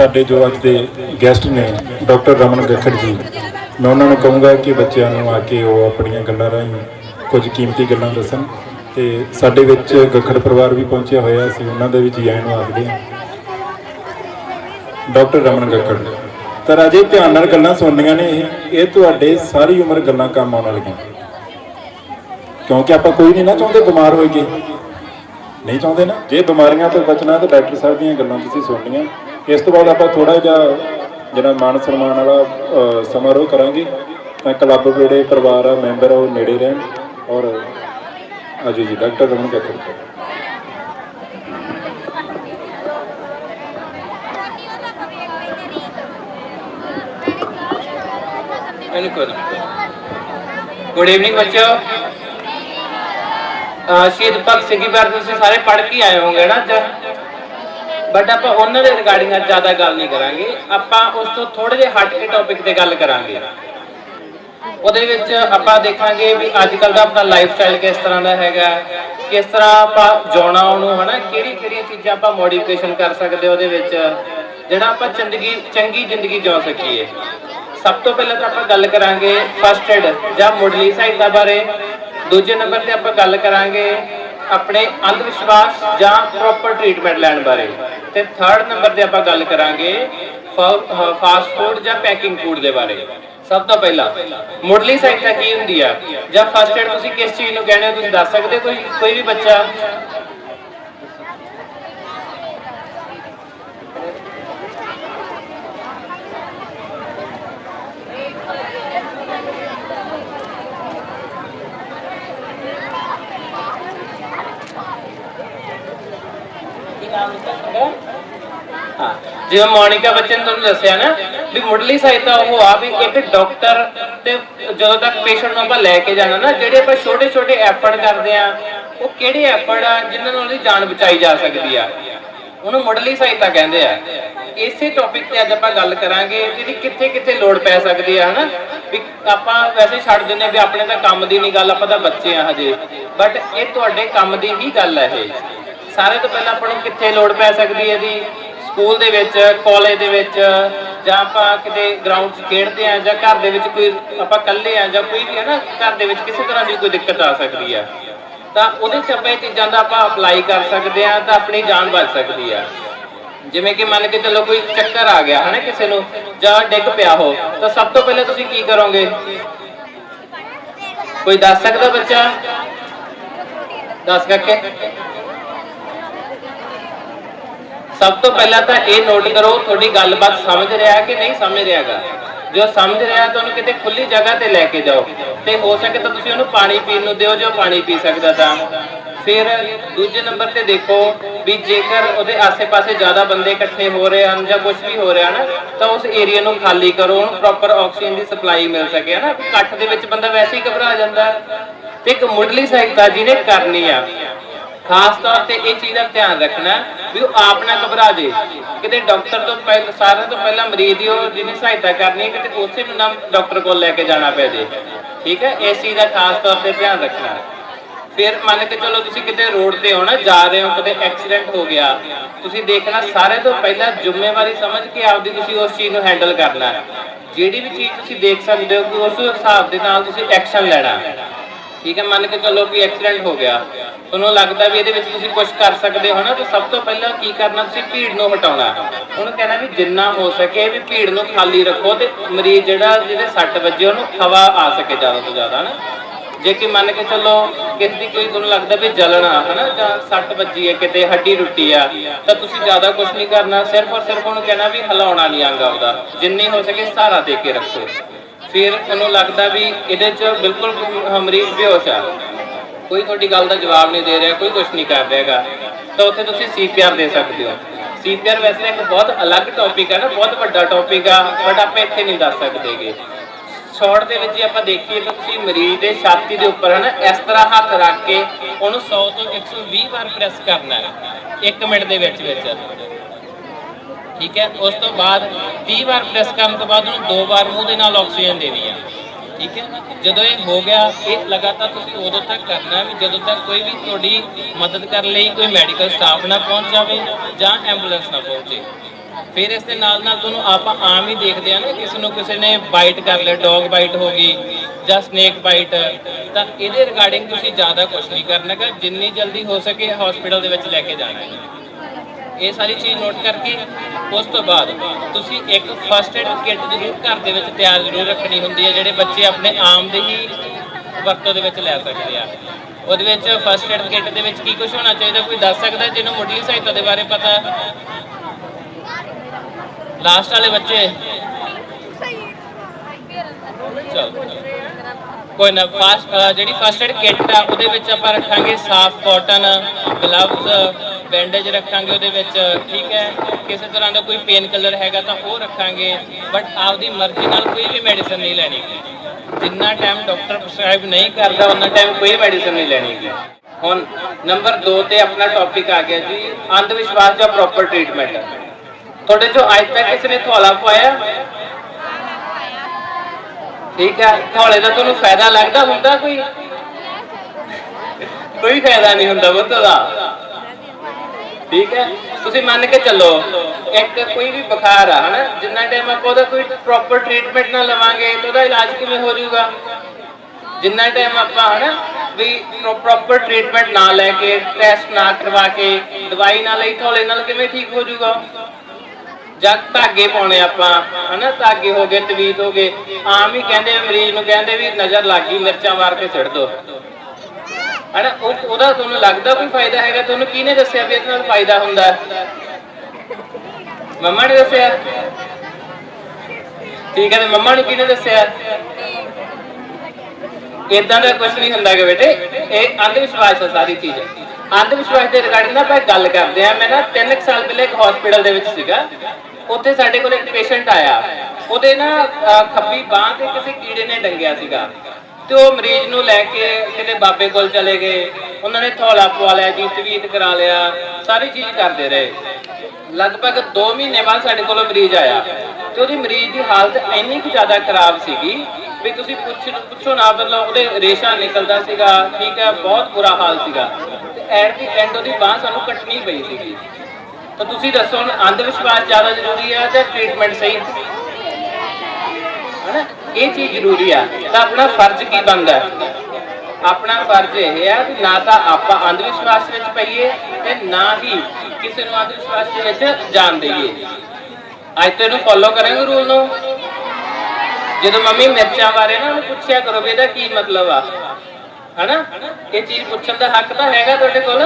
ਸਾਡੇ ਜੋ ਅੱਜ ਦੇ ਗੈਸਟ ਨੇ, ਡਾਕਟਰ ਰਮਨ ਗੱਖੜ ਜੀ, ਮੈਂ ਉਹਨਾਂ ਨੂੰ ਕਹੂੰਗਾ ਕਿ ਬੱਚਿਆਂ ਨੂੰ ਆ ਕੇ ਉਹ ਆਪਣੀਆਂ ਗੱਲਾਂ ਰਾਹੀਂ ਕੁਝ ਕੀਮਤੀ ਗੱਲਾਂ ਦੱਸਣ। ਤੇ ਸਾਡੇ ਵਿੱਚ ਗੱਖੜ ਪਰਿਵਾਰ ਵੀ ਪਹੁੰਚਿਆ ਹੋਇਆ ਸੀ ਉਹਨਾਂ ਦੇ ਵਿੱਚ ਜੈਨ ਨੂੰ ਆਖਦੇ ਹਾਂ। ਡਾਕਟਰ ਰਮਨ ਗੱਖੜ, ਤਾਂ ਰਾਜੇ ਧਿਆਨ ਨਾਲ ਗੱਲਾਂ ਸੁਣਨੀਆਂ ਨੇ ਇਹ ਇਹ ਤੁਹਾਡੇ ਸਾਰੀ ਉਮਰ ਗੱਲਾਂ ਕੰਮ ਆਉਣ ਵਾਲੀਆਂ। ਕਿਉਂਕਿ ਆਪਾਂ ਕੋਈ ਨਹੀਂ ਨਾ ਚਾਹੁੰਦੇ ਬਿਮਾਰ ਹੋਈਏ। ਨਹੀਂ ਚਾਹੁੰਦੇ ਨਾ? ਜੇ ਬਿਮਾਰੀਆਂ ਤੋਂ ਬਚਣਾ, ਤਾਂ ਡਾਕਟਰ ਸਾਹਿਬ ਦੀਆਂ ਗੱਲਾਂ ਤੁਸੀਂ ਸੁਣਨੀਆਂ। ਇਸ ਤੋਂ ਬਾਅਦ ਆਪਾਂ ਥੋੜਾ ਜਿਹਾ ਜਿਹੜਾ ਮਾਨ ਸਨਮਾਨ ਵਾਲਾ ਸਮਾਰੋਹ ਕਰਾਂਗੇ। ਤਾਂ ਕਲੱਬ ਜਿਹੜੇ ਪਰਿਵਾਰ ਆ ਮੈਂਬਰ ਆ, ਉਹ ਨੇੜੇ ਰਹਿਣ ਔਰ ਆਜੋ ਜੀ ਡਾਕਟਰ ਰਮਨ ਕੱਕੜ ਬਿਲਕੁਲ ਗੁੱਡ ਈਵਨਿੰਗ ਬੱਚਿਓ। ਸ਼ਹੀਦ ਭਗਤ ਸਿੰਘ ਜੀ ਬਾਰੇ ਤੁਸੀਂ ਸਾਰੇ ਪੜ੍ਹ ਕੇ ਆਏ ਹੋਗੇ ਨਾ ਅੱਜ ਬਟ ਆਪਾਂ ਉਹਨਾਂ ਦੇ ਰਿਗਾਰਡਿੰਗ ਅੱਜ ਜ਼ਿਆਦਾ ਗੱਲ ਨਹੀਂ ਕਰਾਂਗੇ। ਆਪਾਂ ਉਸ ਤੋਂ ਥੋੜੇ ਜਿਹਾ ਹਟ ਕੇ ਟੌਪਿਕ ਤੇ ਗੱਲ ਕਰਾਂਗੇ। ਉਹਦੇ ਵਿੱਚ ਆਪਾਂ ਦੇਖਾਂਗੇ ਵੀ ਅੱਜ ਕੱਲ ਦਾ ਆਪਣਾ ਲਾਈਫ ਸਟਾਈਲ ਕਿਸ ਤਰ੍ਹਾਂ ਦਾ ਹੈਗਾ। ਕਿਸ ਤਰ੍ਹਾਂ ਆਪਾਂ ਜਿਉਣਾ ਉਹਨੂੰ, ਹਨਾ? ਕਿਹੜੀ ਕਿਹੜੀਆਂ ਚੀਜ਼ਾਂ ਆਪਾਂ ਮੋਡੀਫਿਕੇਸ਼ਨ ਕਰ ਸਕਦੇ ਉਹਦੇ ਵਿੱਚ, ਜਿਹੜਾ ਆਪਾਂ ਜ਼ਿੰਦਗੀ ਚੰਗੀ ਜ਼ਿੰਦਗੀ ਜਿਉ ਸਕੀਏ। ਸਭ ਤੋਂ ਪਹਿਲਾਂ ਤਾਂ ਆਪਾਂ ਗੱਲ ਕਰਾਂਗੇ ਫਸਟ ਏਡ ਜਾਂ ਮੁੱਢਲੀ ਸਹਾਇਤਾ ਬਾਰੇ। ਦੂਜੇ ਨੰਬਰ ਤੇ ਆਪਾਂ ਗੱਲ ਕਰਾਂਗੇ ਆਪਣੇ ਅੰਧ ਵਿਸ਼ਵਾਸ ਜਾਂ ਪ੍ਰੋਪਰ ਟ੍ਰੀਟਮੈਂਟ ਲੈਣ ਬਾਰੇ। ਤੇ ਥਰਡ ਨੰਬਰ ਤੇ ਆਪਾਂ ਗੱਲ ਕਰਾਂਗੇ ਫਾਸਟ ਫੂਡ ਜਾਂ ਪੈਕਿੰਗ ਫੂਡ ਦੇ ਬਾਰੇ। ਸਭ ਤੋਂ ਪਹਿਲਾਂ, ਮੁੱਢਲੀ ਸਹਾਇਤਾ ਕੀ ਹੁੰਦੀ ਆ? ਜਾਂ ਫਸਟ ਏਡ ਤੁਸੀਂ ਕਿਸ ਚੀਜ਼ ਨੂੰ ਕਹਿੰਦੇ ਹੋ, ਤੁਸੀਂ ਦੱਸ ਸਕਦੇ ਹੋ ਕੋਈ ਕੋਈ ਵੀ ਬੱਚਾ? ਹਾਂ, ਜਿਵੇਂ ਮੋਨਿਕਾ ਬੱਚਨ ਤੁਹਾਨੂੰ ਦੱਸਿਆ ਨਾ, ਵੀ ਮੁੱਢਲੀ ਸਹਾਇਤਾ ਉਹ ਆ ਵੀ ਇੱਕ ਡਾਕਟਰ ਤੇ ਜਦੋਂ ਤੱਕ ਪੇਸ਼ੈਂਟ ਨੂੰ ਆਪਾਂ ਲੈ ਕੇ ਜਾਣਾ ਨਾ, ਜਿਹੜੇ ਆਪਾਂ ਛੋਟੇ ਛੋਟੇ ਐਫਰਟ ਕਰਦੇ ਆ, ਉਹ ਕਿਹੜੇ ਐਫਰਟ ਆ ਜਿਨ੍ਹਾਂ ਨਾਲ ਉਹਦੀ ਜਾਨ ਬਚਾਈ ਜਾ ਸਕਦੀ ਆ? ਉਹਨੂੰ ਮੁੱਢਲੀ ਸਹਾਇਤਾ ਕਹਿੰਦੇ ਆ। ਇਸੇ ਟੌਪਿਕ ਤੇ ਅੱਜ ਆਪਾਂ ਗੱਲ ਕਰਾਂਗੇ ਵੀ ਕਿੱਥੇ ਕਿੱਥੇ ਲੋੜ ਪੈ ਸਕਦੀ ਆ, ਹਨਾ? ਵੀ ਆਪਾਂ ਵੈਸੇ ਛੱਡ ਦਿੰਦੇ ਵੀ ਆਪਣੇ ਤਾਂ ਕੰਮ ਦੀ ਨਹੀਂ ਗੱਲ, ਆਪਾਂ ਤਾਂ ਬੱਚੇ ਆ ਹਜੇ। ਬਟ ਇਹ ਤੁਹਾਡੇ ਕੰਮ ਦੀ ਹੀ ਗੱਲ ਹੈ ਇਹ। ਸਾਰੇ ਤੋਂ ਪਹਿਲਾਂ ਆਪਾਂ ਨੂੰ ਕਿੱਥੇ ਲੋੜ ਪੈ ਸਕਦੀ ਹੈ ਇਹਦੀ ਸਕੂਲ ਦੇ ਵਿੱਚ, ਕਾਲਜ ਦੇ ਵਿੱਚ, ਜਾਂ ਆਪਾਂ ਕਿਤੇ ਗਰਾਊਂਡ 'ਚ ਖੇਡਦੇ ਆ ਜਾਂ ਘਰ ਦੇ ਵਿੱਚ ਕੋਈ ਆਪਾਂ ਇਕੱਲੇ ਆ ਜਾਂ ਕੋਈ ਵੀ ਹੈ ਨਾ, ਘਰ ਦੇ ਵਿੱਚ ਕਿਸੇ ਤਰ੍ਹਾਂ ਦੀ ਕੋਈ ਦਿੱਕਤ ਆ ਸਕਦੀ ਆ। ਤਾਂ ਉਹਦੇ 'ਚ ਆਪਾਂ ਇਹ ਚੀਜ਼ਾਂ ਦਾ ਆਪਾਂ ਅਪਲਾਈ ਕਰ ਸਕਦੇ ਆ ਤਾਂ ਆਪਣੀ ਜਾਨ ਬਚ ਸਕਦੀ ਆ। ਜਿਵੇਂ ਕਿ ਮੰਨ ਕੇ ਚੱਲੋ ਕੋਈ ਚੱਕਰ ਆ ਗਿਆ, ਹਨਾ ਕਿਸੇ ਨੂੰ, ਜਾਂ ਡਿੱਗ ਪਿਆ ਹੋ, ਤਾਂ ਸਭ ਤੋਂ ਪਹਿਲਾਂ ਤੁਸੀਂ ਕੀ ਕਰੋਗੇ? ਕੋਈ ਦੱਸ ਸਕਦਾ ਬੱਚਾ? ਦੱਸ ਕਰਕੇ ਸਭ ਤੋਂ ਪਹਿਲਾਂ ਤਾਂ ਇਹ ਨੋਟ ਕਰੋ, ਤੁਹਾਡੀ ਗੱਲਬਾਤ ਸਮਝ ਰਿਹਾ ਕਿ ਨਹੀਂ ਸਮਝ ਰਿਹਾਗਾ ਜੋ ਸਮਝ ਰਿਹਾ ਤਾਂ ਉਹਨੂੰ ਕਿਤੇ ਖੁੱਲੀ ਜਗ੍ਹਾ ਤੇ ਲੈ ਕੇ ਜਾਓ। ਤੇ ਹੋ ਸਕੇ ਤਾਂ ਤੁਸੀਂ ਉਹਨੂੰ ਪਾਣੀ ਪੀਣ ਨੂੰ ਦਿਓ, ਜੋ ਪਾਣੀ ਪੀ ਸਕਦਾ ਤਾਂ। ਫਿਰ ਦੂਜੇ ਨੰਬਰ ਤੇ ਦੇਖੋ ਵੀ ਜੇਕਰ ਉਹਦੇ ਆਸੇ-ਪਾਸੇ ਜ਼ਿਆਦਾ ਬੰਦੇ ਇਕੱਠੇ ਹੋ ਰਹੇ ਹਨ ਜਾਂ ਕੁਝ ਵੀ ਹੋ ਰਿਹਾ ਨਾ, ਤਾਂ ਉਸ ਏਰੀਆ ਨੂੰ ਖਾਲੀ ਕਰੋ, ਉਹਨੂੰ ਪ੍ਰੋਪਰ ਆਕਸੀਜਨ ਦੀ ਸਪਲਾਈ ਮਿਲ ਸਕੇ ਨਾ ਇਕੱਠ ਦੇ ਵਿੱਚ ਬੰਦਾ ਵੈਸੇ ਹੀ ਘਬਰਾ ਜਾਂਦਾ। ਤੇ ਇੱਕ ਮੁੱਢਲੀ ਸਹਾਇਤਾ ਜਿਹਨੇ ਕਰਨੀ ਆ, ਖਾਸ ਤੌਰ ਤੇ ਇਹ ਚੀਜ਼ ਦਾ ਧਿਆਨ ਰੱਖਣਾ। ਵੀ ਉਹ ਆਪ ਨਾ ਘਬਰਾ ਜੇ। ਕਿਤੇ ਡਾਕਟਰ ਤੋਂ ਪਹਿਲਾਂ ਸਾਰਿਆਂ ਤੋਂ ਪਹਿਲਾਂ ਮਰੀਜ਼ ਦੀ ਉਹ ਜਿਹਨੇ ਸਹਾਇਤਾ ਕਰਨੀ ਹੈ, ਕਿਤੇ ਉਸੇ ਨੂੰ ਨਾ ਡਾਕਟਰ ਕੋਲ ਲੈ ਕੇ ਜਾਣਾ ਪੈ ਜੇ। ਠੀਕ ਹੈ? ਇਸ ਚੀਜ਼ ਦਾ ਖਾਸ ਤੌਰ ਤੇ ਧਿਆਨ ਰੱਖਣਾ। ਫਿਰ ਮੰਨ ਕੇ ਚਲੋ ਤੁਸੀਂ ਕਿਤੇ ਰੋਡ ਤੇ ਹੋ ਨਾ, ਜਾ ਰਹੇ ਹੋ, ਕਿਤੇ ਐਕਸੀਡੈਂਟ ਹੋ ਗਿਆ। ਤੁਸੀਂ ਦੇਖਣਾ ਸਾਰੇ ਤੋਂ ਪਹਿਲਾਂ ਜ਼ਿੰਮੇਵਾਰੀ ਸਮਝ ਕੇ ਆਪਦੀ ਤੁਸੀਂ ਉਸ ਚੀਜ਼ ਨੂੰ ਹੈਂਡਲ ਕਰਨਾ। ਜਿਹੜੀ ਵੀ ਚੀਜ਼ ਤੁਸੀਂ ਦੇਖ ਸਕਦੇ ਹੋ ਕਿ ਉਸ ਹਿਸਾਬ ਦੇ ਨਾਲ ਤੁਸੀਂ ਐਕਸ਼ਨ ਲੈਣਾ। ਠੀਕ ਹੈ? ਮੰਨ ਕੇ ਚਲੋ ਕਿ ਐਕਸੀਡੈਂਟ ਹੋ ਗਿਆ। ਤੁਹਾਨੂੰ ਲੱਗਦਾ ਵੀ ਇਹਦੇ ਵਿੱਚ ਤੁਸੀਂ ਕੁਝ ਕਰ ਸਕਦੇ ਹੋ ਨਾ, ਤਾਂ ਸਭ ਤੋਂ ਪਹਿਲਾਂ ਕੀ ਕਰਨਾ ਤੁਸੀਂ ਭੀੜ ਨੂੰ ਹਟਾਉਣਾ। ਉਹਨੂੰ ਕਹਿਣਾ ਵੀ ਜਿੰਨਾ ਹੋ ਸਕੇ ਵੀ ਭੀੜ ਨੂੰ ਖਾਲੀ ਰੱਖੋ ਤੇ ਮਰੀਜ਼ ਜਿਹੜਾ, ਜਿਹਦੇ ਸੱਟ ਵੱਜੇ ਉਹਨੂੰ ਹਵਾ ਆ ਸਕੇ ਜ਼ਿਆਦਾ ਤੋਂ ਜ਼ਿਆਦਾ ਨਾ ਜੇ ਕਿ ਮੰਨ ਕੇ ਚੱਲੋ ਕਿਸੇ ਦੀ ਕੋਈ ਤੁਹਾਨੂੰ ਲੱਗਦਾ ਵੀ ਜਲਣਾ, ਹਨਾ, ਜਾਂ ਸੱਟ ਵੱਜੀ ਹੈ, ਕਿਤੇ ਹੱਡੀ ਟੁੱਟੀ ਆ, ਤਾਂ ਤੁਸੀਂ ਜ਼ਿਆਦਾ ਕੁਝ ਨਹੀਂ ਕਰਨਾ, ਸਿਰਫ ਔਰ ਸਿਰਫ ਉਹਨੂੰ ਕਹਿਣਾ ਵੀ ਹਿਲਾਉਣਾ ਨਹੀਂ ਆਂਗਾ ਉਹਦਾ। ਜਿੰਨੀ ਹੋ ਸਕੇ ਸਹਾਰਾ ਦੇ ਕੇ ਰੱਖੋ। ਫਿਰ ਉਹਨੂੰ ਲੱਗਦਾ ਵੀ ਇਹਦੇ 'ਚ ਬਿਲਕੁਲ ਮਰੀਜ਼ ਬੇਹੋਸ਼ ਆ। ਕੋਈ ਤੁਹਾਡੀ ਗੱਲ ਦਾ ਜਵਾਬ ਨਹੀਂ ਦੇ ਰਿਹਾ, ਕੋਈ ਕੁਝ ਨਹੀਂ ਕਰ ਰਿਹਾਗਾ ਤਾਂ ਉੱਥੇ ਤੁਸੀਂ ਸੀਪੀਆਰ ਦੇ ਸਕਦੇ ਹੋ। ਸੀਪੀਆਰ ਵੈਸੇ ਇੱਕ ਬਹੁਤ ਅਲੱਗ ਟੌਪਿਕ ਹੈ ਨਾ, ਬਹੁਤ ਵੱਡਾ ਟੌਪਿਕ ਆ ਬਟ ਆਪਾਂ ਇੱਥੇ ਨਹੀਂ ਦੱਸ ਸਕਦੇਗੇ ਸ਼ਾਰਟ ਦੇ ਵਿੱਚ ਜੇ ਆਪਾਂ ਦੇਖੀਏ ਤਾਂ ਤੁਸੀਂ ਮਰੀਜ਼ ਦੇ ਛਾਤੀ ਦੇ ਉੱਪਰ ਹਨਾ, ਇਸ ਤਰ੍ਹਾਂ ਹੱਥ ਰੱਖ ਕੇ ਉਹਨੂੰ 100 ਤੋਂ 120 ਵਾਰ ਪ੍ਰੈਸ ਕਰਨਾ ਹੈ 1 ਮਿੰਟ ਦੇ ਵਿੱਚ ਵਿੱਚ। ਠੀਕ ਹੈ, ਉਸ ਤੋਂ ਬਾਅਦ 30 ਵਾਰ ਪ੍ਰੈਸ ਕਰਨ ਤੋਂ ਬਾਅਦ ਉਹਨੂੰ ਦੋ ਵਾਰ ਮੂੰਹ ਦੇ ਨਾਲ ਆਕਸੀਜਨ ਦੇਣੀ ਹੈ ਠੀਕ ਹੈ ਜਦੋਂ ਇਹ ਹੋ ਗਿਆ, ਇਹ ਲਗਾਤਾਰ ਤੁਸੀਂ ਉਦੋਂ ਤੱਕ ਕਰਨਾ ਵੀ ਜਦੋਂ ਤੱਕ ਕੋਈ ਵੀ ਤੁਹਾਡੀ ਮਦਦ ਕਰਨ ਲਈ ਕੋਈ ਮੈਡੀਕਲ ਸਟਾਫ ਨਾ ਪਹੁੰਚ ਜਾਵੇ ਜਾਂ ਐਂਬੂਲੈਂਸ ਨਾ ਪਹੁੰਚੇ। ਫਿਰ ਇਸ ਦੇ ਨਾਲ ਨਾਲ ਤੁਹਾਨੂੰ ਆਪਾਂ ਆਮ ਹੀ ਦੇਖਦੇ ਆ ਨਾ, ਕਿਸੇ ਨੂੰ ਕਿਸੇ ਨੇ ਬਾਈਟ ਕਰ ਲਿਆ ਡੌਗ ਬਾਈਟ ਹੋ ਗਈ ਜਾਂ ਸਨੇਕ ਬਾਈਟ ਤਾਂ ਇਹਦੇ ਰਿਗਾਰਡਿੰਗ ਤੁਸੀਂ ਜ਼ਿਆਦਾ ਕੁਝ ਨਹੀਂ ਕਰਨਾ ਕਿ ਜਿੰਨੀ ਜਲਦੀ ਹੋ ਸਕੇ ਹਸਪੀਟਲ ਦੇ ਵਿੱਚ ਲੈ ਕੇ ਜਾਣਾ ਹੈ। ਇਹ ਸਾਰੀ ਚੀਜ਼ ਨੋਟ ਕਰਕੇ ਉਸ ਤੋਂ ਬਾਅਦ ਤੁਸੀਂ ਇੱਕ ਫਸਟ ਏਡ ਕਿੱਟ ਜ਼ਰੂਰ ਘਰ ਦੇ ਵਿੱਚ ਤਿਆਰ ਜ਼ਰੂਰ ਰੱਖਣੀ ਹੁੰਦੀ ਹੈ, ਜਿਹੜੇ ਬੱਚੇ ਆਪਣੇ ਆਮ ਦੇ ਹੀ ਵਰਤੋਂ ਦੇ ਵਿੱਚ ਲੈ ਸਕਦੇ ਆ। ਉਹਦੇ ਵਿੱਚ ਫਸਟ ਏਡ ਕਿੱਟ ਦੇ ਵਿੱਚ ਕੀ ਕੁਝ ਹੋਣਾ ਚਾਹੀਦਾ, ਕੋਈ ਦੱਸ ਸਕਦਾ ਜਿਹਨੂੰ ਮੁੱਢਲੀ ਸਹਾਇਤਾ ਦੇ ਬਾਰੇ ਪਤਾ? ਲਾਸਟ ਵਾਲੇ ਬੱਚੇ? ਚਲ ਕੋਈ ਨਾ ਫਾਸਟ ਜਿਹੜੀ ਫਸਟ ਏਡ ਕਿੱਟ ਆ, ਉਹਦੇ ਵਿੱਚ ਆਪਾਂ ਰੱਖਾਂਗੇ ਸਾਫ਼ ਕਾਟਨ ਗਲਵਜ਼ ਬੈਂਡੇਜ ਰੱਖਾਂਗੇ ਉਹਦੇ ਵਿੱਚ, ਠੀਕ ਹੈ? ਕਿਸੇ ਤਰ੍ਹਾਂ ਦਾ ਕੋਈ ਪੇਨ ਕਿਲਰ ਹੈਗਾ ਤਾਂ ਉਹ ਰੱਖਾਂਗੇ ਬਟ ਆਪਦੀ ਮਰਜ਼ੀ ਨਾਲ ਕੋਈ ਵੀ ਮੈਡੀਸਨ ਨਹੀਂ ਲੈਣੀ। ਜਿੰਨਾ ਟਾਈਮ ਡਾਕਟਰ ਪ੍ਰਸਕ੍ਰਾਈਬ ਨਹੀਂ ਕਰਦਾ ਉਹਨਾਂ ਟਾਈਮ ਕੋਈ ਮੈਡੀਸਨ ਨਹੀਂ ਲੈਣੀ ਹੁਣ ਨੰਬਰ 2 ਤੇ ਆਪਣਾ ਟੌਪਿਕ ਆ ਗਿਆ ਜੀ ਅੰਧ ਵਿਸ਼ਵਾਸ ਜਾਂ ਪ੍ਰੋਪਰ ਟ੍ਰੀਟਮੈਂਟ ਤੁਹਾਡੇ ਚੋਂ ਅੱਜ ਤੱਕ ਕਿਸੇ ਨੇ ਥੋਲਾ ਪਾਇਆ ਠੀਕ ਹੈ ਥੋਲੇ ਦਾ ਤੁਹਾਨੂੰ ਫਾਇਦਾ ਲੱਗਦਾ ਹੁੰਦਾ ਕੋਈ? ਕੋਈ ਫਾਇਦਾ ਨਹੀਂ ਹੁੰਦਾ ਬੁੱਤ ਦਾ ਠੀਕ ਹੈ? ਤੁਸੀਂ ਮੰਨ ਕੇ ਚੱਲੋ, ਇੱਕ ਕੋਈ ਵੀ ਬੁਖਾਰ ਆ, ਹਨਾ? ਜਿੰਨਾ ਟਾਈਮ ਆਪਾਂ ਉਹਦਾ ਕੋਈ ਪ੍ਰੋਪਰ ਟ੍ਰੀਟਮੈਂਟ ਨਾ ਲਵਾਂਗੇ, ਤਾਂ ਉਹਦਾ ਇਲਾਜ ਕਿਵੇਂ ਹੋ ਜਾਊਗਾ? ਜਿੰਨਾ ਟਾਈਮ ਆਪਾਂ, ਹਨਾ, ਵੀ ਪ੍ਰੋਪਰ ਟ੍ਰੀਟਮੈਂਟ ਨਾ ਲੈ ਕੇ ਟੈਸਟ ਨਾ ਕਰਵਾ ਕੇ, ਦਵਾਈ ਨਾ ਲਈ ਥੋਲੇ ਨਾਲ ਕਿਵੇਂ ਠੀਕ ਹੋ ਜਾਊਗਾ? ਜਦ ਧਾਗੇ ਪਾਉਣੇ ਆਪਾਂ, ਹਨਾ? ਧਾਗੇ ਹੋ ਗਏ, ਤਵੀਤ ਹੋ ਗਏ, ਆਮ ਹੀ ਕਹਿੰਦੇ ਮਰੀਜ਼ ਨੂੰ ਕਹਿੰਦੇ ਵੀ ਨਜ਼ਰ ਲੱਗ ਗਈ, ਮਿਰਚਾਂ ਮਾਰ ਕੇ ਛੱਡ ਦੋ। ਹਨਾ ਉਹਦਾ ਤੁਹਾਨੂੰ ਲੱਗਦਾ ਕੋਈ ਫਾਇਦਾ ਹੈਗਾ? ਤੁਹਾਨੂੰ ਕਿਹਨੇ ਦੱਸਿਆ ਵੀ ਇਹਦੇ ਨਾਲ ਫਾਇਦਾ ਹੁੰਦਾ? ਮੰਮਾ ਨੇ ਦੱਸਿਆ? ਠੀਕ ਹੈ ਤੇ ਮੰਮਾ ਨੂੰ ਕਿਹਨੇ ਦੱਸਿਆ? ਇਦਾਂ ਦਾ ਕੁਝ ਨਹੀਂ ਹੁੰਦਾ ਕਿ ਬੇਟੇ। ਇਹ ਅੰਧ ਵਿਸ਼ਵਾਸ ਹੈ ਸਾਰੀ ਚੀਜ਼। ਅੰਧ ਵਿਸ਼ਵਾਸ ਦੇ ਰਿਗਾਰਡਿੰਗ ਨਾ ਆਪਾਂ ਗੱਲ ਕਰਦੇ ਆ ਮੈਂ ਨਾ 3 ਸਾਲ ਪਹਿਲੇ ਇੱਕ ਹਸਪੀਟਲ ਦੇ ਵਿੱਚ ਸੀਗਾ। ਉੱਥੇ ਸਾਡੇ ਕੋਲ ਇੱਕ ਪੇਸ਼ੈਂਟ ਆਇਆ। ਉਹਦੇ ਨਾ ਖੱਬੀ ਬਾਹ ਤੇ ਕਿਸੇ ਕੀੜੇ ਨੇ ਡੰਗਿਆ ਸੀਗਾ। ਤੇ ਉਹ ਮਰੀਜ਼ ਨੂੰ ਲੈ ਕੇ ਕਿਤੇ ਬਾਬੇ ਕੋਲ ਚਲੇ ਗਏ। ਉਹਨਾਂ ਨੇ ਥੋਲਾ ਪਵਾ ਲਿਆ ਜੀ ਤਵੀਤ ਕਰਾ ਲਿਆ, ਸਾਰੀ ਚੀਜ਼ ਕਰਦੇ ਰਹੇ। ਲਗਭਗ 2 ਮਹੀਨੇ ਬਾਅਦ ਸਾਡੇ ਕੋਲ ਮਰੀਜ਼ ਆਇਆ ਤੇ ਉਹਦੀ ਮਰੀਜ਼ ਦੀ ਹਾਲਤ ਇੰਨੀ ਕੁ ਜ਼ਿਆਦਾ ਖਰਾਬ ਸੀਗੀ ਵੀ ਤੁਸੀਂ ਪੁੱਛ ਪੁੱਛੋ ਨਾ, ਮਤਲਬ ਉਹਦੇ ਰੇਸ਼ਾ ਨਿਕਲਦਾ ਸੀਗਾ, ਠੀਕ ਹੈ, ਬਹੁਤ ਬੁਰਾ ਹਾਲ ਸੀਗਾ। ਤੇ ਐਟ ਦੀ ਐਂਡ ਉਹਦੀ ਬਾਹ ਸਾਨੂੰ ਕੱਟਣੀ ਪਈ ਸੀਗੀ। ਤਾਂ ਤੁਸੀਂ ਦੱਸੋ ਅੰਧ ਵਿਸ਼ਵਾਸ ਜ਼ਿਆਦਾ ਜ਼ਰੂਰੀ ਹੈ ਜਾਂ ਟ੍ਰੀਟਮੈਂਟ ਸਹੀ? ਹਨਾ? ਇਹ ਚੀਜ਼ ਜ਼ਰੂਰੀ ਆ ਤਾਂ ਆਪਣਾ ਫਰਜ਼ ਕੀ ਬਣਦਾ? ਆਪਣਾ ਫਰਜ਼ ਇਹ ਹੈ ਕਿ ਨਾ ਤਾਂ ਆਪਾਂ ਅੰਧ ਵਿਸ਼ਵਾਸ ਵਿੱਚ ਪਈਏ ਤੇ ਨਾ ਹੀ ਕਿਸੇ ਨੂੰ ਅੰਧ ਵਿਸ਼ਵਾਸ ਦੇ ਵਿੱਚ ਜਾਣ ਦੇਈਏ। ਅੱਜ ਤੈਨੂੰ ਫੋਲੋ ਕਰਾਂਗੇ ਰੂਲ ਨੂੰ। ਜਦੋਂ ਮੰਮੀ ਮਿਰਚਾਂ ਬਾਰੇ ਨਾ ਉਹਨੂੰ ਪੁੱਛਿਆ ਕਰੋ ਵੀ ਇਹਦਾ ਕੀ ਮਤਲਬ ਆ। ਹਨਾ? ਇਹ ਚੀਜ਼ ਪੁੱਛਣ ਦਾ ਹੱਕ ਤਾਂ ਹੈਗਾ ਤੁਹਾਡੇ ਕੋਲ?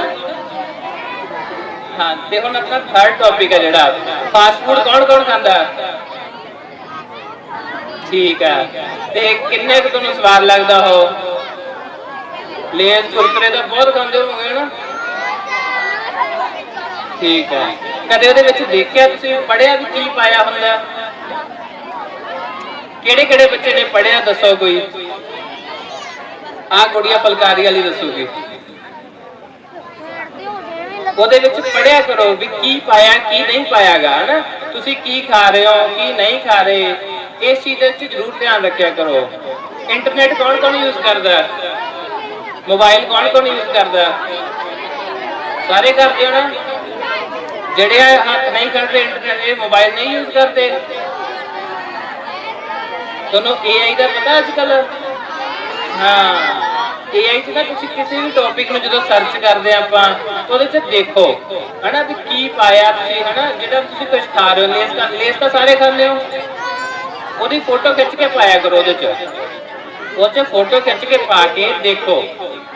ਹਾਂ, ਤੇ ਹੁਣ ਆਪਣਾ ਥਰਡ ਟੌਪਿਕ ਹੈ ਜਿਹੜਾ। ਫਾਸਟ ਫੂਡ ਕੌਣ ਕੌਣ ਖਾਂਦਾ? ਹੈ ਠੀਕ ਹੈ। ਤੇ ਕਿੰਨੇ ਕੁ ਤੁਹਾਨੂੰ ਸਵਾਦ ਲੱਗਦਾ ਹੋ? ਲੇਜ਼ ਕੁਰਕਰੇ ਤਾਂ ਬਹੁਤ ਖਾਂਦੇ ਹੋਵੋਗੇ ਨਾ। ਠੀਕ ਹੈ। ਕਦੇ ਉਹਦੇ ਵਿੱਚ ਦੇਖਿਆ ਤੁਸੀਂ? ਪੜਿਆ ਵੀ ਕੀ ਪਾਇਆ ਹੁੰਦਾ? ਕਿਹੜੇ ਕਿਹੜੇ ਬੱਚੇ ਨੇ ਪੜਿਆ ਦੱਸੋ ਕੋਈ। ਆਹ ਕੁੜੀਆਂ ਫਲਕਾਰੀ ਵਾਲੀ ਦੱਸੂਗੀ। ਉਹਦੇ ਵਿੱਚ ਪੜਿਆ ਕਰੋ ਵੀ ਕੀ ਪਾਇਆ, ਕੀ ਨਹੀਂ ਪਾਇਆਗਾ, ਹਨਾ? ਤੁਸੀਂ ਕੀ ਖਾ ਰਹੇ ਹੋ, ਕੀ ਨਹੀਂ ਖਾ ਰਹੇ? ਇਸ ਚੀਜ਼ ਦੇ ਵਿੱਚ ਜ਼ਰੂਰ ਧਿਆਨ ਰੱਖਿਆ ਕਰੋ। ਇੰਟਰਨੈਟ ਕੌਣ ਕੌਣ ਯੂਜ਼ ਕਰਦਾ? ਮੋਬਾਈਲ ਕੌਣ ਕੌਣ ਯੂਜ਼ ਕਰਦਾ? ਸਾਰੇ ਕਰਦੇ ਹੋ ਨਾ? ਜਿਹੜੇ ਹੱਥ ਨਹੀਂ ਕਰਦੇ ਇੰਟਰਨੈਟ ਇਹ ਮੋਬਾਈਲ ਨਹੀਂ ਯੂਜ਼ ਕਰਦੇ। ਤੁਹਾਨੂੰ AI ਦਾ ਪਤਾ ਅੱਜ ਕੱਲ ਹਾਂ AI 'ਚ ਨਾ ਤੁਸੀਂ ਕਿਸੇ ਵੀ ਟੌਪਿਕ ਨੂੰ ਜਦੋਂ ਸਰਚ ਕਰਦੇ ਆ ਆਪਾਂ, ਉਹਦੇ 'ਚ ਦੇਖੋ। ਹਨਾ ਵੀ ਕੀ ਪਾਇਆ ਤੁਸੀਂ, ਹਨਾ? ਜਿਹੜਾ ਤੁਸੀਂ ਕੁਝ ਖਾ ਰਹੇ ਹੋ, ਲੇਸ ਤਾਂ ਲੇਸ ਤਾਂ ਸਾਰੇ ਖਾਂਦੇ ਹੋ। ਉਹਦੀ ਫੋਟੋ ਖਿੱਚ ਕੇ ਪਾਇਆ ਕਰੋ ਉਹਦੇ 'ਚ। ਉਹ ਫੋਟੋ ਖਿੱਚ ਕੇ ਪਾ ਕੇ ਦੇਖੋ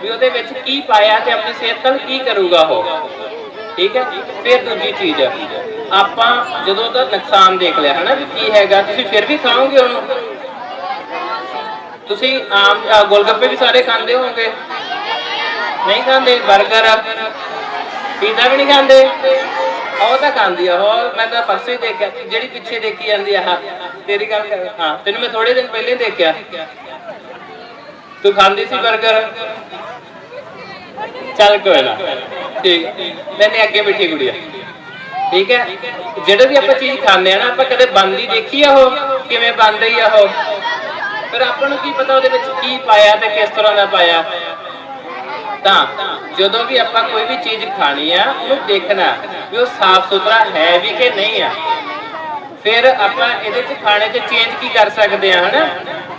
ਵੀ ਉਹਦੇ ਵਿੱਚ ਕੀ ਪਾਇਆ ਤੇ ਆਪਣੀ ਸਿਹਤ ਨਾਲ ਕੀ ਕਰੂਗਾ ਉਹ। ਠੀਕ ਹੈ? ਫਿਰ ਦੂਜੀ ਚੀਜ਼, ਆਪਾਂ ਜਦੋਂ ਉਹਦਾ ਨੁਕਸਾਨ ਦੇਖ ਲਿਆ, ਹਨਾ, ਵੀ ਕੀ ਹੈਗਾ, ਤੁਸੀਂ ਫਿਰ ਵੀ ਖਾਓਗੇ ਉਹਨੂੰ? ਤੁਸੀਂ ਆਮ ਗੋਲਗੱਪੇ ਵੀ ਸਾਰੇ ਖਾਂਦੇ ਹੋਵੋਗੇ? ਨਹੀਂ ਖਾਂਦੇ? 버ਗਰ ਪੀਜ਼ਾ ਵੀ ਨਹੀਂ ਖਾਂਦੇ? ਉਹ ਤਾਂ ਖਾਂਦੀ ਆ, ਉਹ ਮੈਂ ਤਾਂ ਪਰਸੇ ਦੇਖਿਆ, ਜਿਹੜੀ ਪਿੱਛੇ ਦੇਖੀ ਜਾਂਦੀ ਆ ਹਾਂ ਤੇਰੀ ਗੱਲ ਕਰ, ਹਾਂ, ਤੈਨੂੰ ਮੈਂ ਥੋੜੇ ਦਿਨ ਪਹਿਲੇ ਦੇਖਿਆ। ਤੂੰ ਖਾਂਦੀ ਸੀ 버ਗਰ ਚੱਲ ਕੋਈ ਨਾ, ਠੀਕ ਮੈਨੇ ਅੱਗੇ ਬੈਠੀ ਗੁੜੀਆ। ਠੀਕ ਹੈ ਜਿਹੜੇ ਵੀ ਆਪਾਂ ਚੀਜ਼ ਖਾਂਦੇ ਆ ਨਾ, ਆਪਾਂ ਕਦੇ ਬੰਦੀ ਦੇਖੀ ਆ ਉਹ? ਕਿਵੇਂ ਬਣਦੀ ਆ ਉਹ? ਫਿਰ ਆਪਾਂ ਨੂੰ ਕੀ ਪਤਾ ਉਹਦੇ ਵਿੱਚ ਕੀ ਪਾਇਆ ਤੇ ਕਿਸ ਤਰ੍ਹਾਂ ਦਾ ਪਾਇਆ? ਤਾਂ ਜਦੋਂ ਵੀ ਆਪਾਂ ਕੋਈ ਵੀ ਚੀਜ਼ ਖਾਣੀ ਆ, ਉਹਨੂੰ ਦੇਖਣਾ ਵੀ ਉਹ ਸਾਫ਼ ਸੁਥਰਾ ਹੈ ਵੀ ਕਿ ਨਹੀਂ ਆ। ਫਿਰ ਆਪਾਂ ਇਹਦੇ ਚ ਖਾਣੇ 'ਚ ਚੇਂਜ ਕੀ ਕਰ ਸਕਦੇ ਆ, ਹਨਾ?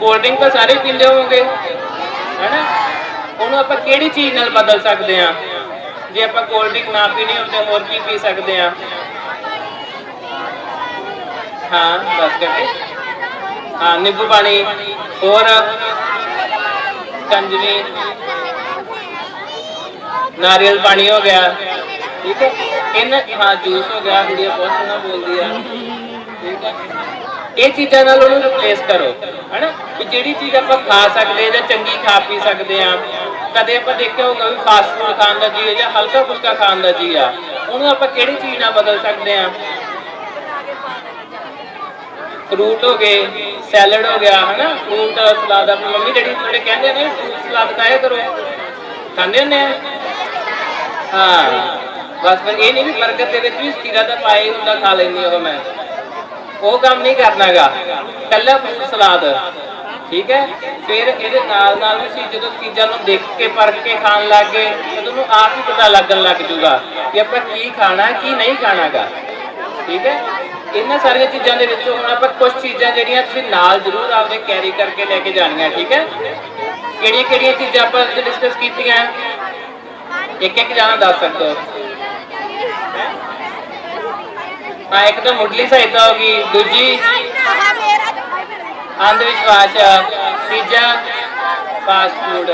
ਕੋਲਡ ਡਰਿੰਕ ਤਾਂ ਸਾਰੇ ਪੀਂਦੇ ਹੋਵੋਗੇ, ਹਨਾ? ਉਹਨੂੰ ਆਪਾਂ ਕਿਹੜੀ ਚੀਜ਼ ਨਾਲ ਬਦਲ ਸਕਦੇ ਆ? ਜੇ ਆਪਾਂ ਕੋਲਡ ਡਰਿੰਕ ਨਾ ਪੀਣੀ ਹੋਵੇ ਹੋਰ ਕੀ ਪੀ ਸਕਦੇ ਆ? ਹਾਂ, ਦੱਸ ਕਰਕੇ ਹਾਂ, ਨਿੰਬੂ ਪਾਣੀ, ਹੋਰ? ਕੰਜਵੀ ਨਾਰੀਅਲ ਪਾਣੀ ਹੋ ਗਿਆ। ਠੀਕ ਹੈ? ਇਹਨਾਂ ਹਾਂ, ਜੂਸ ਹੋ ਗਿਆ। ਜਿਹੜੀ ਬਹੁਤ ਸੋਹਣਾ ਬੋਲਦੀ ਆ। ਠੀਕ ਹੈ? ਇਹ ਚੀਜ਼ਾਂ ਨਾਲ ਉਹਨੂੰ ਰਿਪਲੇਸ ਕਰੋ, ਹੈਨਾ? ਕਿ ਜਿਹੜੀ ਚੀਜ਼ ਆਪਾਂ ਖਾ ਸਕਦੇ ਜਾਂ ਚੰਗੀ ਖਾ ਪੀ ਸਕਦੇ ਆ, ਕਦੇ ਆਪਾਂ ਦੇਖਿਆ ਹੋਊਗਾ ਵੀ ਫਾਸਟ ਫੂਡ ਖਾਣ ਦਾ ਜੀ ਜਾਂ ਹਲਕਾ ਫੁਲਕਾ ਖਾਣ ਦਾ ਜੀ ਆ, ਉਹਨੂੰ ਆਪਾਂ ਕਿਹੜੀ ਚੀਜ਼ ਨਾਲ ਬਦਲ ਸਕਦੇ ਆ? ਫਰੂਟ ਹੋ ਗਏ ਸੈਲਡ ਹੋ ਗਿਆ, ਹਨਾ? ਫਰੂਟ ਸਲਾਦ ਆਪਣੀ ਮੰਮੀ, ਡੈਡੀ, ਜਿਹੜੇ ਕਹਿੰਦੇ ਨੇ ਫਰੂਟ ਸਲਾਦ ਖਾਇਆ ਕਰੋ। ਖਾਂਦੇ ਹੁੰਦੇ ਆ? ਹਾਂ। ਬਸ ਫਿਰ ਇਹ ਨਹੀਂ ਵੀ ਬਰਗਰ ਦੇ ਵਿੱਚ ਵੀ ਖੀਰਾ ਦਾ ਪਾਇਆ ਹੁੰਦਾ, ਖਾ ਲੈਂਦੀ ਉਹ ਮੈਂ। ਉਹ ਕੰਮ ਨਹੀਂ ਕਰਨਾਗਾ। ਕੱਲਾ ਫਰੂਟ ਸਲਾਦ। ਠੀਕ ਹੈ? ਫਿਰ ਇਹਦੇ ਨਾਲ ਨਾਲ ਵੀ ਜਦੋਂ ਚੀਜ਼ਾਂ ਨੂੰ ਦੇਖ ਕੇ, ਪਰਖ ਕੇ ਖਾਣ ਲੱਗ ਗਏ, ਤਾਂ ਤੁਹਾਨੂੰ ਆਪ ਹੀ ਪਤਾ ਲੱਗਣ ਲੱਗ ਜੂਗਾ ਕਿ ਆਪਾਂ ਕੀ ਖਾਣਾ, ਕੀ ਨਹੀਂ ਖਾਣਾਗਾ। ਠੀਕ ਹੈ? ਇਹਨਾਂ ਸਾਰੀਆਂ ਚੀਜ਼ਾਂ ਦੇ ਵਿੱਚੋਂ ਹੁਣ ਆਪਾਂ ਕੁਝ ਚੀਜ਼ਾਂ ਜਿਹੜੀਆਂ ਤੁਸੀਂ ਨਾਲ ਜ਼ਰੂਰ ਆਪਦੇ ਕੈਰੀ ਕਰਕੇ ਲੈ ਕੇ ਜਾਣੀਆਂ, ਠੀਕ ਹੈ? ਕਿਹੜੀਆਂ ਕਿਹੜੀਆਂ ਚੀਜ਼ਾਂ ਆਪਾਂ ਡਿਸਕਸ ਕੀਤੀਆਂ? ਇੱਕ ਇੱਕ ਜਾਣਾ ਦੱਸ ਸਕਦੇ ਹੋ? ਹਾਂ, ਇੱਕ ਤਾਂ ਮੁੱਢਲੀ ਸਹਾਇਤਾ ਹੋ ਗਈ, ਦੂਜੀ ਅੰਧ ਵਿਸ਼ਵਾਸ ਤੀਜਾ ਫਾਸਟ ਫੂਡ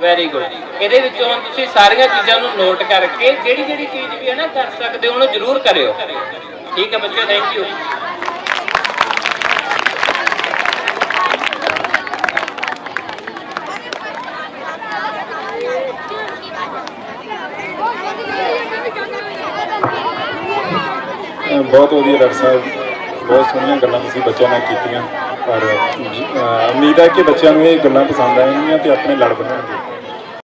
ਵੈਰੀ ਗੁੱਡ ਇਹਦੇ ਵਿੱਚੋਂ ਤੁਸੀਂ ਸਾਰੀਆਂ ਚੀਜ਼ਾਂ ਨੂੰ ਨੋਟ ਕਰਕੇ ਜਿਹੜੀ ਜਿਹੜੀ ਚੀਜ਼ ਵੀ ਹੈ ਨਾ ਕਰ ਸਕਦੇ ਹੋ, ਉਹਨੂੰ ਜ਼ਰੂਰ ਕਰਿਓ। ਠੀਕ ਹੈ ਬੱਚਿਓ ਥੈਂਕ ਯੂ ਬਹੁਤ ਵਧੀਆ ਡਾਕਟਰ ਸਾਹਿਬ, ਬਹੁਤ ਸੋਹਣੀਆਂ ਗੱਲਾਂ ਤੁਸੀਂ ਬੱਚਿਆਂ ਨਾਲ ਕੀਤੀਆਂ, ਔਰ ਉਮੀਦ ਹੈ ਕਿ ਬੱਚਿਆਂ ਨੂੰ ਇਹ ਗੱਲਾਂ ਪਸੰਦ ਆਉਣਗੀਆਂ ਤੇ ਆਪਣੇ ਲੜ ਬਣਨਗੇ।